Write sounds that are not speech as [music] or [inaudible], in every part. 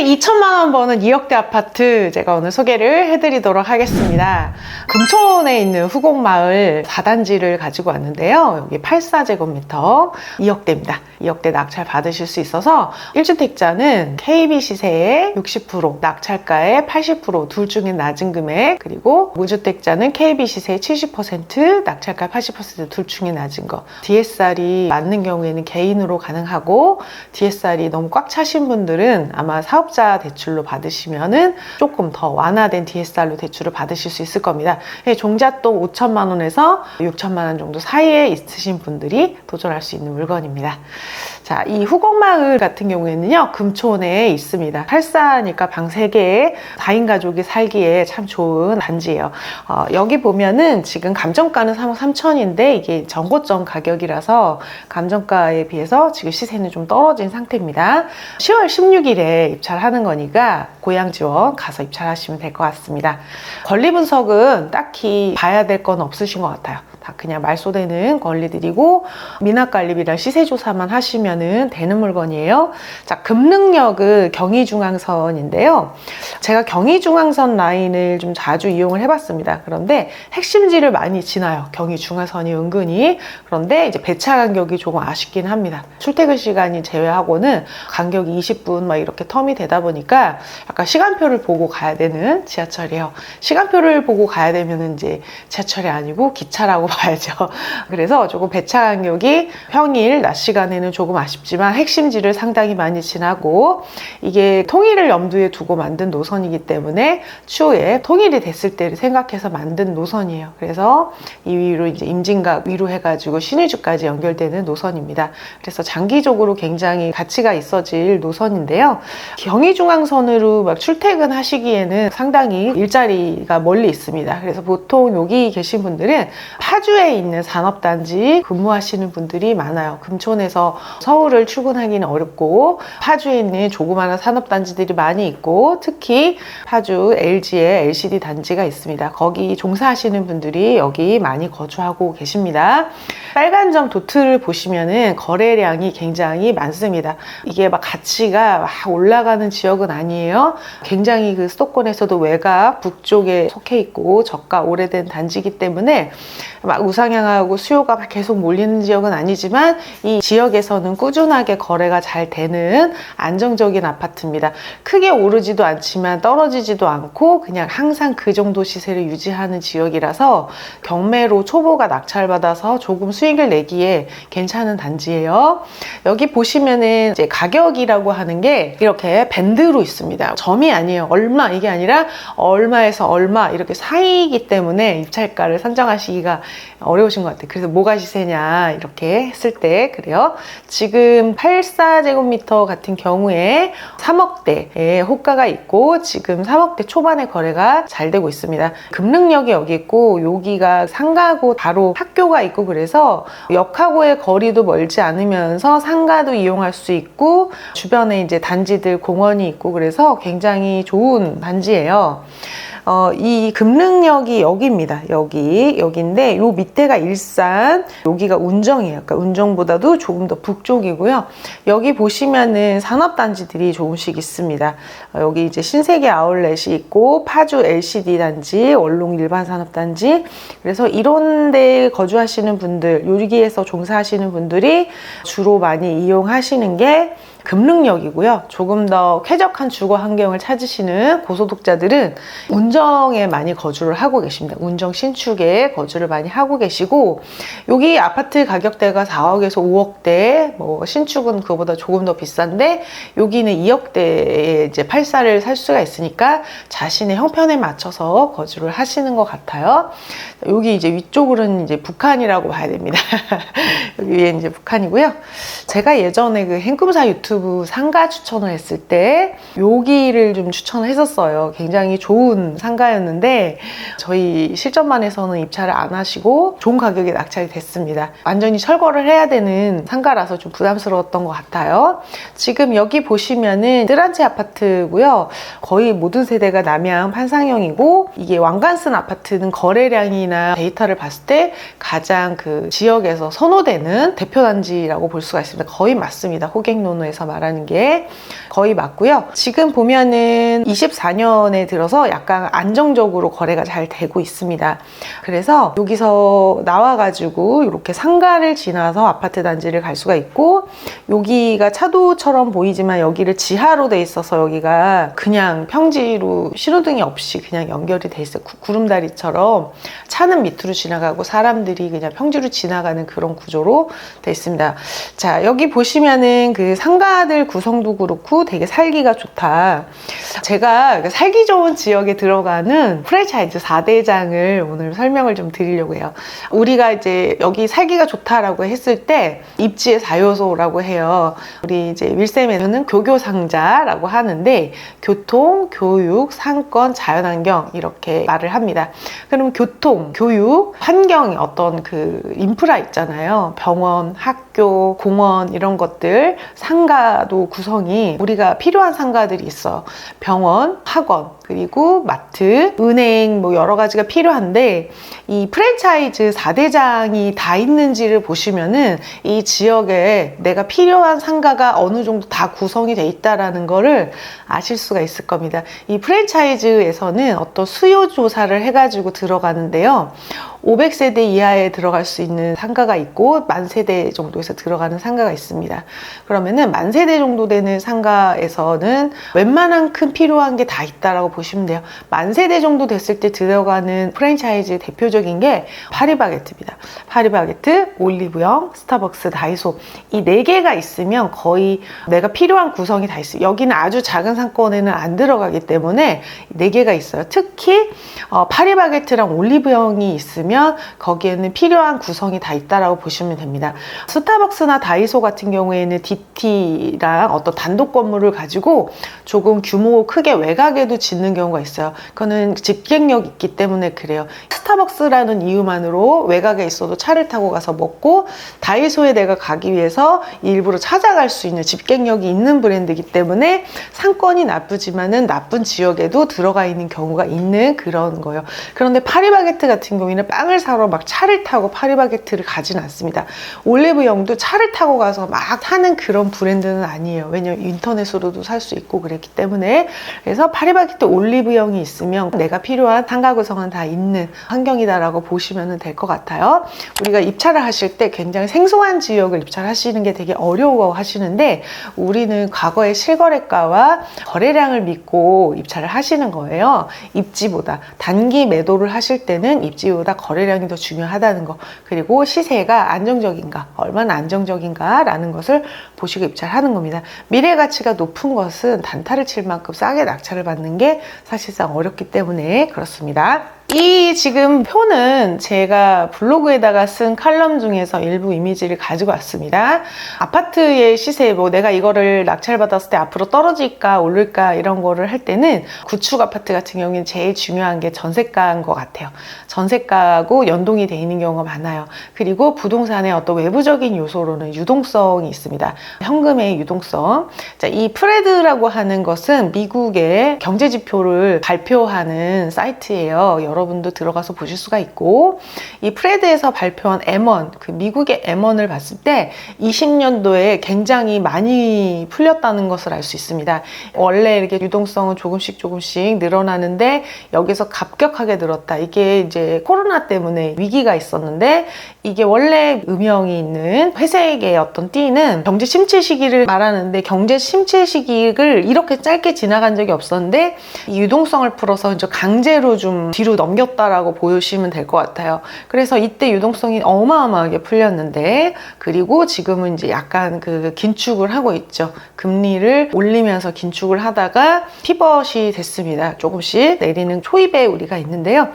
매출 2천만 원 버는 2억대 아파트 제가 오늘 소개를 해드리도록 하겠습니다. 금촌에 있는 후곡마을 4단지를 가지고 왔는데요. 여기 84제곱미터 2억대입니다. 2억대 낙찰 받으실 수 있어서 1주택자는 KB 시세의 60%, 낙찰가의 80%둘 중에 낮은 금액 그리고 무주택자는 KB 시세의 70%, 낙찰가 80%둘 중에 낮은 거 DSR이 맞는 경우에는 개인으로 가능하고 DSR이 너무 꽉 차신 분들은 아마 사업 자 대출로 받으시면은 조금 더 완화된 DSR로 대출을 받으실 수 있을 겁니다. 예, 종잣돈 5천만 원에서 6천만 원 정도 사이에 있으신 분들이 도전할 수 있는 물건입니다. 자, 이 후곡마을 같은 경우에는요, 금촌에 있습니다. 84니까 방 3개에 4인 가족이 살기에 참 좋은 단지예요. 어, 여기 보면은 지금 감정가는 3억 3천인데 이게 정고점 가격이라서 감정가에 비해서 지금 시세는 좀 떨어진 상태입니다. 10월 16일에 입찰 하는 거니까 고향 지원 가서 입찰하시면 될 것 같습니다. 권리 분석은 딱히 봐야 될 건 없으신 것 같아요. 다 그냥 말소되는 권리들이고 미납관리비랑 시세조사만 하시면 되는 물건이에요. 자, 금능역은 경의중앙선인데요. 제가 경의중앙선 라인을 좀 자주 이용을 해봤습니다. 그런데 핵심지를 많이 지나요. 경의중앙선이 은근히. 그런데 이제 배차 간격이 조금 아쉽긴 합니다. 출퇴근 시간이 제외하고는 간격이 20분 막 이렇게 텀이 되다 보니까 약간 시간표를 보고 가야 되는 지하철이에요. 시간표를 보고 가야 되면 이제 지하철이 아니고 기차라고 봐야죠. [laughs] 그래서 조금 배차 간격이 평일 낮 시간에는 조금 아쉽지만 핵심지를 상당히 많이 지나고 이게 통일을 염두에 두고 만든 노선이기 때문에 추후에 통일이 됐을 때를 생각해서 만든 노선이에요. 그래서 이 위로 이제 임진각 위로 해가지고 신의주까지 연결되는 노선입니다. 그래서 장기적으로 굉장히 가치가 있어질 노선인데요. 경의중앙선으로 막 출퇴근하시기에는 상당히 일자리가 멀리 있습니다. 그래서 보통 여기 계신 분들은 파주 에 있는 산업단지 근무하시는 분들이 많아요. 금촌에서 서울을 출근하기는 어렵고 파주에 있는 조그마한 산업단지들이 많이 있고 특히 파주 LG의 LCD 단지가 있습니다. 거기 종사하시는 분들이 여기 많이 거주하고 계십니다. 빨간 점 도트를 보시면은 거래량이 굉장히 많습니다. 이게 막 가치가 막 올라가는 지역은 아니에요. 굉장히 그 수도권에서도 외곽 북쪽에 속해 있고 저가 오래된 단지이기 때문에 막 우상향하고 수요가 막 계속 몰리는 지역은 아니지만 이 지역에서는 꾸준하게 거래가 잘 되는 안정적인 아파트입니다. 크게 오르지도 않지만 떨어지지도 않고 그냥 항상 그 정도 시세를 유지하는 지역이라서 경매로 초보가 낙찰받아서 조금 수익을 내기에 괜찮은 단지예요. 여기 보시면은 이제 가격이라고 하는 게 이렇게 밴드로 있습니다. 점이 아니에요. 얼마 이게 아니라 얼마에서 얼마 이렇게 사이이기 때문에 입찰가를 선정하시기가 어려우신 것 같아요. 그래서 뭐가 시세냐 이렇게 했을 때 그래요. 지금 84제곱미터 같은 경우에 3억대의 호가가 있고 지금 3억대 초반의 거래가 잘 되고 있습니다. 금능역이 여기 있고 여기가 상가고 바로 학교가 있고 그래서 역하고의 거리도 멀지 않으면서 상가도 이용할 수 있고 주변에 이제 단지들 공원이 있고 그래서 굉장히 좋은 단지예요. 어, 이 금능역이 여기입니다. 여기, 여기인데, 요 밑에가 일산, 여기가 운정이에요. 그러니까 운정보다도 조금 더 북쪽이고요. 여기 보시면은 산업단지들이 조금씩 있습니다. 어, 여기 이제 신세계 아울렛이 있고, 파주 LCD 단지, 원롱 일반 산업단지. 그래서 이런 데 거주하시는 분들, 요리기에서 종사하시는 분들이 주로 많이 이용하시는 게 금능역이고요. 조금 더 쾌적한 주거 환경을 찾으시는 고소득자들은 운정에 많이 거주를 하고 계십니다. 운정 신축에 거주를 많이 하고 계시고 여기 아파트 가격대가 4억에서 5억대, 뭐 신축은 그거보다 조금 더 비싼데 여기는 2억대에 이제 84를 살 수가 있으니까 자신의 형편에 맞춰서 거주를 하시는 것 같아요. 여기 이제 위쪽으로는 이제 북한이라고 봐야 됩니다. [laughs] 여기 위에 이제 북한이고요. 제가 예전에 그 행금사 유튜브 상가 추천을 했을 때 여기를 좀 추천을 했었어요. 굉장히 좋은 상가였는데 저희 실전만에서는 입찰을 안 하시고 좋은 가격에 낙찰이 됐습니다. 완전히 철거를 해야 되는 상가라서 좀 부담스러웠던 것 같아요. 지금 여기 보시면은 뜨란치 아파트고요. 거의 모든 세대가 남양 판상형이고 이게 왕관쓴 아파트는 거래량이나 데이터를 봤을 때 가장 그 지역에서 선호되는 대표 단지라고 볼 수가 있습니다. 거의 맞습니다. 호갱노노에서 관점에서 말하는 게 거의 맞고요. 지금 보면은 24년에 들어서 약간 안정적으로 거래가 잘 되고 있습니다. 그래서 여기서 나와가지고 이렇게 상가를 지나서 아파트 단지를 갈 수가 있고 여기가 차도처럼 보이지만 여기를 지하로 돼 있어서 여기가 그냥 평지로 신호등이 없이 그냥 연결이 돼 있어요. 구- 구름다리처럼 차는 밑으로 지나가고 사람들이 그냥 평지로 지나가는 그런 구조로 돼 있습니다. 자, 여기 보시면은 그 상가 들 구성도 그렇고 되게 살기가 좋다. 제가 그 살기 좋은 지역에 들어가는 프랜차이즈 4대장을 오늘 설명을 좀 드리려고 해요. 우리가 이제 여기 살기가 좋다라고 했을 때 입지의 4요소라고 해요. 우리 이제 윌쌤에서는 교교상자라고 하는데 교통, 교육, 상권, 자연환경 이렇게 말을 합니다. 그럼 교통, 교육, 환경 어떤 그 인프라 있잖아요. 병원, 학교, 공원 이런 것들 상가도 구성이 우리가 필요한 상가들이 있어. 병원, 학원, 그리고 마트, 은행 뭐 여러 가지가 필요한데 이 프랜차이즈 4대장이 다 있는지를 보시면은 이 지역에 내가 필요한 상가가 어느 정도 다 구성이 돼 있다라는 거를 아실 수가 있을 겁니다. 이 프랜차이즈에서는 어떤 수요 조사를 해가지고 들어가는데요. 500세대 이하에 들어갈 수 있는 상가가 있고 만 세대 정도에서 들어가는 상가가 있습니다. 그러면은 만 세대 정도 되는 상가에서는 웬만한 큰 필요한 게 다 있다라고 보시면 돼요. 만 세대 정도 됐을 때 들어가는 프랜차이즈 대표적인 게 파리바게트입니다. 파리바게트, 올리브영, 스타벅스, 다이소 이 네 개가 있으면 거의 내가 필요한 구성이 다 있어요. 여기는 아주 작은 상권에는 안 들어가기 때문에 네 개가 있어요. 특히 어, 파리바게트랑 올리브영이 있으면 거기에는 필요한 구성이 다 있다라고 보시면 됩니다. 스타벅스나 다이소 같은 경우에는 DT랑 어떤 단독 건물을 가지고 조금 규모 크게 외곽에도 짓는 경우가 있어요. 그거는 집객력 있기 때문에 그래요. 스타벅스라는 이유만으로 외곽에 있어도 차를 타고 가서 먹고 다이소에 내가 가기 위해서 일부러 찾아갈 수 있는 집객력이 있는 브랜드이기 때문에 상권이 나쁘지만은 나쁜 지역에도 들어가 있는 경우가 있는 그런 거예요. 그런데 파리바게트 같은 경우에는 빵을 사러 막 차를 타고 파리바게트를 가진 않습니다. 올리브영도 차를 타고 가서 막 사는 그런 브랜드는 아니에요. 왜냐면 인터넷으로도 살 수 있고 그랬기 때문에 그래서 파리바게트 올리브영이 있으면 내가 필요한 상가 구성은 다 있는 환경이다라고 보시면 될 것 같아요. 우리가 입찰을 하실 때 굉장히 생소한 지역을 입찰하시는 게 되게 어려워 하시는데 우리는 과거의 실거래가와 거래량을 믿고 입찰을 하시는 거예요. 입지보다 단기 매도를 하실 때는 입지보다 거래량이 더 중요하다는 거 그리고 시세가 안정적인가 얼마나 안정적인가라는 것을 보시고 입찰하는 겁니다. 미래 가치가 높은 것은 단타를 칠 만큼 싸게 낙찰을 받는 게 사실상 어렵기 때문에 그렇습니다. 이 지금 표는 제가 블로그에다가 쓴 칼럼 중에서 일부 이미지를 가지고 왔습니다. 아파트의 시세, 뭐 내가 이거를 낙찰받았을 때 앞으로 떨어질까 오를까 이런 거를 할 때는 구축 아파트 같은 경우에는 제일 중요한 게 전세가인 것 같아요. 전세가하고 연동이 돼 있는 경우가 많아요. 그리고 부동산의 어떤 외부적인 요소로는 유동성이 있습니다. 현금의 유동성. 자, 이 프레드라고 하는 것은 미국의 경제 지표를 발표하는 사이트예요. 여러 분도 들어가서 보실 수가 있고 이 프레드에서 발표한 M1, 그 미국의 M1을 봤을 때 20년도에 굉장히 많이 풀렸다는 것을 알 수 있습니다. 원래 이렇게 유동성은 조금씩 조금씩 늘어나는데 여기서 급격하게 늘었다. 이게 이제 코로나 때문에 위기가 있었는데 이게 원래 음영이 있는 회색의 어떤 띠는 경제 침체 시기를 말하는데 경제 침체 시기를 이렇게 짧게 지나간 적이 없었는데 이 유동성을 풀어서 이제 강제로 좀 뒤로 넘 겼다라고 보시면 될 것 같아요. 그래서 이때 유동성이 어마어마하게 풀렸는데 그리고 지금은 이제 약간 그 긴축을 하고 있죠. 금리를 올리면서 긴축을 하다가 피벗이 됐습니다. 조금씩 내리는 초입에 우리가 있는데요.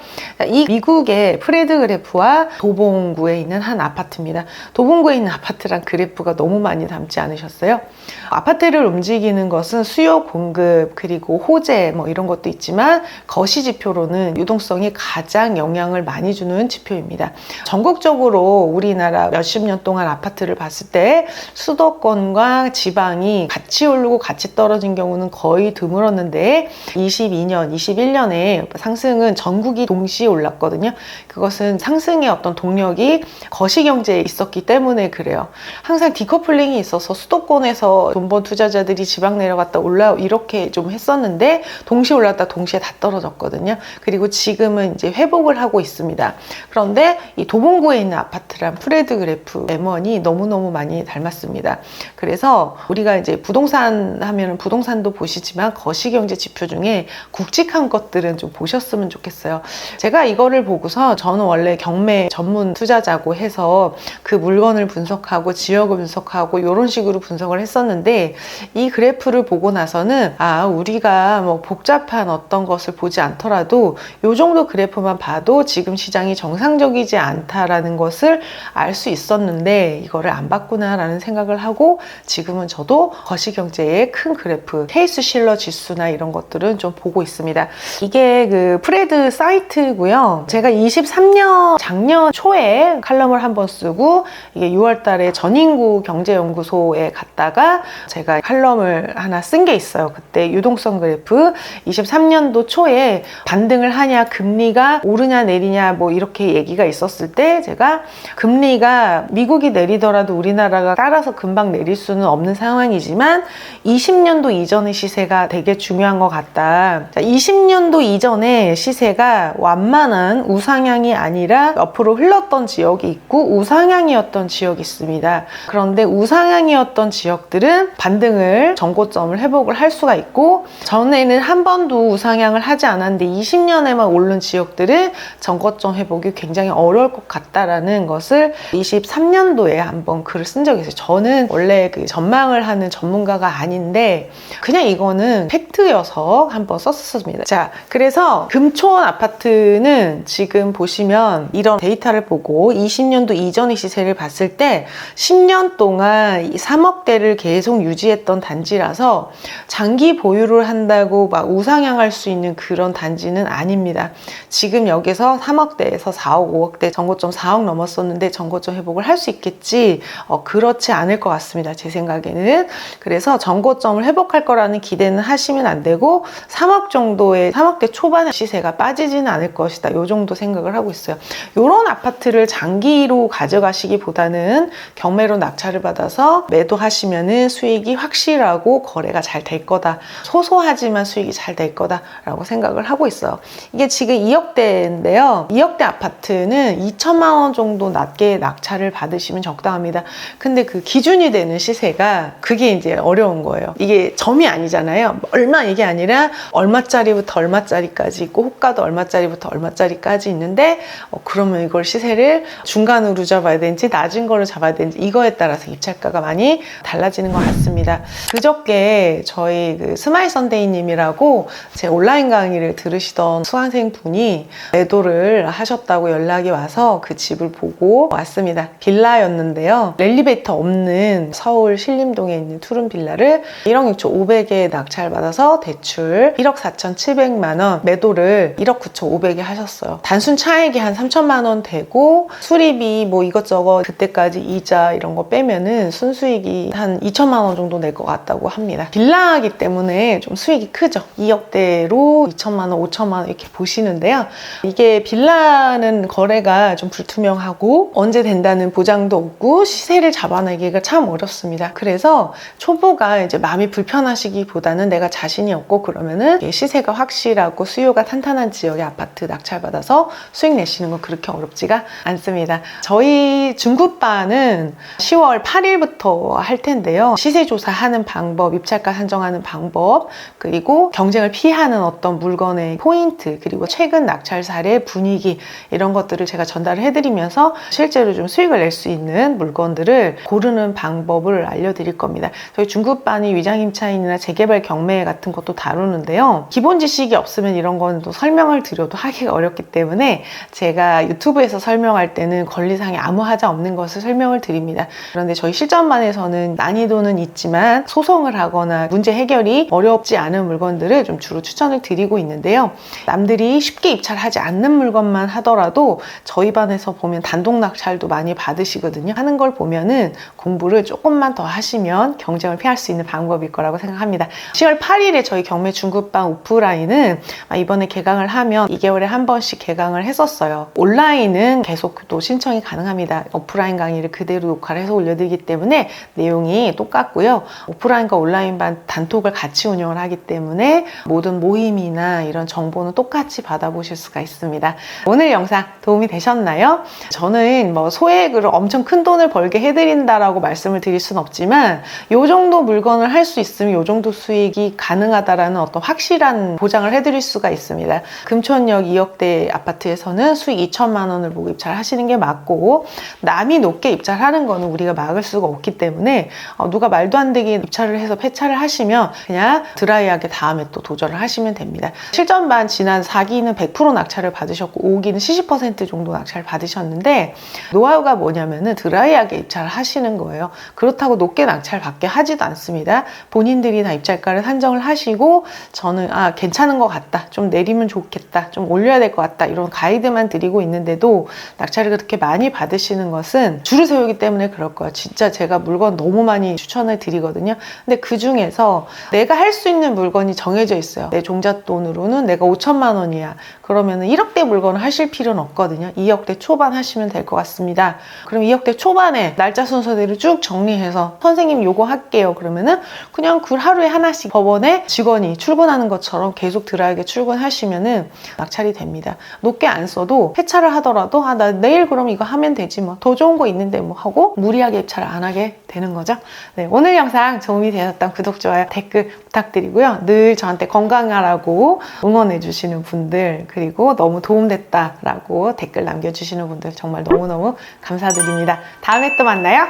이 미국의 프레드 그래프와 도봉구에 있는 한 아파트입니다. 도봉구에 있는 아파트랑 그래프가 너무 많이 닮지 않으셨어요? 아파트를 움직이는 것은 수요 공급 그리고 호재 뭐 이런 것도 있지만 거시 지표로는 유동성이 지형이 가장 영향을 많이 주는 지표입니다. 전국적으로 우리나라 몇십 년 동안 아파트를 봤을 때 수도권과 지방이 같이 오르고 같이 떨어진 경우는 거의 드물었는데 22년, 21년에 상승은 전국이 동시에 올랐거든요. 그것은 상승의 어떤 동력이 거시경제에 있었기 때문에 그래요. 항상 디커플링이 있어서 수도권에서 돈번 투자자들이 지방 내려갔다 올라 이렇게 좀 했었는데 동시에 올랐다 동시에 다 떨어졌거든요. 그리고 지금 은 이제 회복을 하고 있습니다. 그런데 이 도봉구에 있는 아파트랑 프레드 그래프 M1이 너무너무 많이 닮았습니다. 그래서 우리가 이제 부동산 하면은 부동산도 보시지만 거시경제 지표 중에 굵직한 것들은 좀 보셨으면 좋겠어요. 제가 이거를 보고서 저는 원래 경매 전문 투자자고 해서 그 물건을 분석하고 지역을 분석하고 이런 식으로 분석을 했었는데 이 그래프를 보고 나서는 아 우리가 뭐 복잡한 어떤 것을 보지 않더라도 이 정도 그래프만 봐도 지금 시장이 정상적이지 않다라는 것을 알 수 있었는데 이거를 안 봤구나라는 생각을 하고 지금은 저도 거시경제의 큰 그래프 케이스 실러 지수나 이런 것들은 좀 보고 있습니다. 이게 그 프레드 사이트고요. 제가 23년 작년 초에 칼럼을 한번 쓰고 이게 6월 달에 전인구 경제연구소에 갔다가 제가 칼럼을 하나 쓴 게 있어요. 그때 유동성 그래프 23년도 초에 반등을 하냐 금 리가 오르냐 내리냐 뭐 이렇게 얘기가 있었을 때 제가 금리가 미국이 내리더라도 우리나라가 따라서 금방 내릴 수는 없는 상황이지만 20년도 이전의 시세가 되게 중요한 것 같다. 자, 20년도 이전의 시세가 완만한 우상향이 아니라 옆으로 흘렀던 지역이 있고 우상향이었던 지역이 있습니다. 그런데 우상향이었던 지역들은 반등을 전고점을 회복을 할 수가 있고 전에는 한 번도 우상향을 하지 않았는데 20년에만 오른 지역들은 전고점 회복이 굉장히 어려울 것 같다라는 것을 23년도에 한번 글을 쓴 적이 있어요. 저는 원래 그 전망을 하는 전문가가 아닌데 그냥 이거는 팩트여서 한번 썼습니다. 자, 그래서 금초원 아파트는 지금 보시면 이런 데이터를 보고 20년도 이전의 시세를 봤을 때 10년 동안 3억대를 계속 유지했던 단지라서 장기 보유를 한다고 막 우상향할 수 있는 그런 단지는 아닙니다. 지금 여기서 3억대에서 4억, 5억대 전고점 4억 넘었었는데 전고점 회복을 할 수 있겠지 어, 그렇지 않을 것 같습니다. 제 생각에는 그래서 전고점을 회복할 거라는 기대는 하시면 안 되고 3억 정도의 3억대 초반 시세가 빠지지는 않을 것이다. 이 정도 생각을 하고 있어요. 이런 아파트를 장기로 가져가시기보다는 경매로 낙찰을 받아서 매도하시면은 수익이 확실하고 거래가 잘 될 거다. 소소하지만 수익이 잘 될 거다라고 생각을 하고 있어요. 이게 지금 2억대인데요. 2억대 아파트는 2천만 원 정도 낮게 낙찰을 받으시면 적당합니다. 근데 그 기준이 되는 시세가 그게 이제 어려운 거예요. 이게 점이 아니잖아요. 얼마 이게 아니라 얼마짜리부터 얼마짜리까지 있고 호가도 얼마짜리부터 얼마짜리까지 있는데 어, 그러면 이걸 시세를 중간으로 잡아야 되는지 낮은 거를 잡아야 되는지 이거에 따라서 입찰가가 많이 달라지는 것 같습니다. 그저께 저희 그 스마일 선데이님이라고 제 온라인 강의를 들으시던 수강생 분이 매도를 하셨다고 연락이 와서 그 집을 보고 왔습니다. 빌라였는데요. 엘리베이터 없는 서울 신림동에 있는 투룸 빌라를 1억 6천 5백에 낙찰받아서 대출 1억 4천 7백만 원 매도를 1억 9천 5백에 하셨어요. 단순 차액이 한 3천만 원 되고 수리비 뭐 이것저것 그때까지 이자 이런 거 빼면은 순수익이 한 2천만 원 정도 낼 것 같다고 합니다. 빌라이기 때문에 좀 수익이 크죠. 2억대로 2천만 원, 5천만 원 이렇게 보시는 데요. 이게 빌라는 거래가 좀 불투명하고 언제 된다는 보장도 없고 시세를 잡아내기가 참 어렵습니다. 그래서 초보가 이제 마음이 불편하시기보다는 내가 자신이 없고 그러면은 시세가 확실하고 수요가 탄탄한 지역의 아파트 낙찰받아서 수익 내시는 건 그렇게 어렵지가 않습니다. 저희 중국반은 10월 8일부터 할 텐데요. 시세 조사하는 방법, 입찰가 산정하는 방법, 그리고 경쟁을 피하는 어떤 물건의 포인트, 그리고 최근 낙찰 사례 분위기 이런 것들을 제가 전달을 해드리면서 실제로 좀 수익을 낼 수 있는 물건들을 고르는 방법을 알려드릴 겁니다. 저희 중국반이 위장임차인이나 재개발 경매 같은 것도 다루는데요. 기본 지식이 없으면 이런 건 또 설명을 드려도 하기가 어렵기 때문에 제가 유튜브에서 설명할 때는 권리상의 아무 하자 없는 것을 설명을 드립니다. 그런데 저희 실전반에서는 난이도는 있지만 소송을 하거나 문제 해결이 어렵지 않은 물건들을 좀 주로 추천을 드리고 있는데요. 남들이 쉽게 입찰하지 않는 물건만 하더라도 저희 반에서 보면 단독 낙찰도 많이 받으시거든요. 하는 걸 보면은 공부를 조금만 더 하시면 경쟁을 피할 수 있는 방법일 거라고 생각합니다. 10월 8일에 저희 경매 중급반 오프라인은 이번에 개강을 하면 2개월에 한 번씩 개강을 했었어요. 온라인은 계속 또 신청이 가능합니다. 오프라인 강의를 그대로 녹화를 해서 올려드리기 때문에 내용이 똑같고요. 오프라인과 온라인 반 단톡을 같이 운영을 하기 때문에 모든 모임이나 이런 정보는 똑같이 받 아보실 수가 있습니다. 오늘 영상 도움이 되셨나요? 저는 뭐 소액으로 엄청 큰 돈을 벌게 해드린다라고 말씀을 드릴 순 없지만 이 정도 물건을 할 수 있으면 이 정도 수익이 가능하다라는 어떤 확실한 보장을 해드릴 수가 있습니다. 금천역 2억대 아파트에서는 수익 2천만 원을 보고 입찰 하시는 게 맞고 남이 높게 입찰하는 거는 우리가 막을 수가 없기 때문에 어, 누가 말도 안 되게 입찰을 해서 폐차를 하시면 그냥 드라이하게 다음에 또 도전을 하시면 됩니다. 실전반 지난 4기 는 100% 낙찰을 받으셨고 5기는 70% 정도 낙찰을 받으셨는데 노하우가 뭐냐면은 드라이하게 입찰을 하시는 거예요. 그렇다고 높게 낙찰 받게 하지도 않습니다. 본인들이 다 입찰가를 산정을 하시고 저는 아 괜찮은 것 같다. 좀 내리면 좋겠다. 좀 올려야 될 것 같다. 이런 가이드만 드리고 있는데도 낙찰을 그렇게 많이 받으시는 것은 줄을 세우기 때문에 그럴 거예요. 진짜 제가 물건 너무 많이 추천을 드리거든요. 근데 그 중에서 내가 할 수 있는 물건이 정해져 있어요. 내 종잣돈으로는 내가 5천만 원이야. 그러면은 1억대 물건을 하실 필요는 없거든요. 2억대 초반 하시면 될 것 같습니다. 그럼 2억대 초반에 날짜 순서대로 쭉 정리해서 선생님 요거 할게요. 그러면은 그냥 그 하루에 하나씩 법원에 직원이 출근하는 것처럼 계속 드라이게 출근하시면은 낙찰이 됩니다. 높게 안 써도 폐차를 하더라도 아 나 내일 그럼 이거 하면 되지 뭐 더 좋은 거 있는데 뭐 하고 무리하게 입찰을 안 하게 되는 거죠. 네, 오늘 영상 도움이 되셨다면 구독, 좋아요, 댓글 부탁드리고요. 늘 저한테 건강하라고 응원해 주시는 분들 그리고 너무 도움됐다라고 댓글 남겨주시는 분들 정말 너무너무 감사드립니다. 다음에 또 만나요.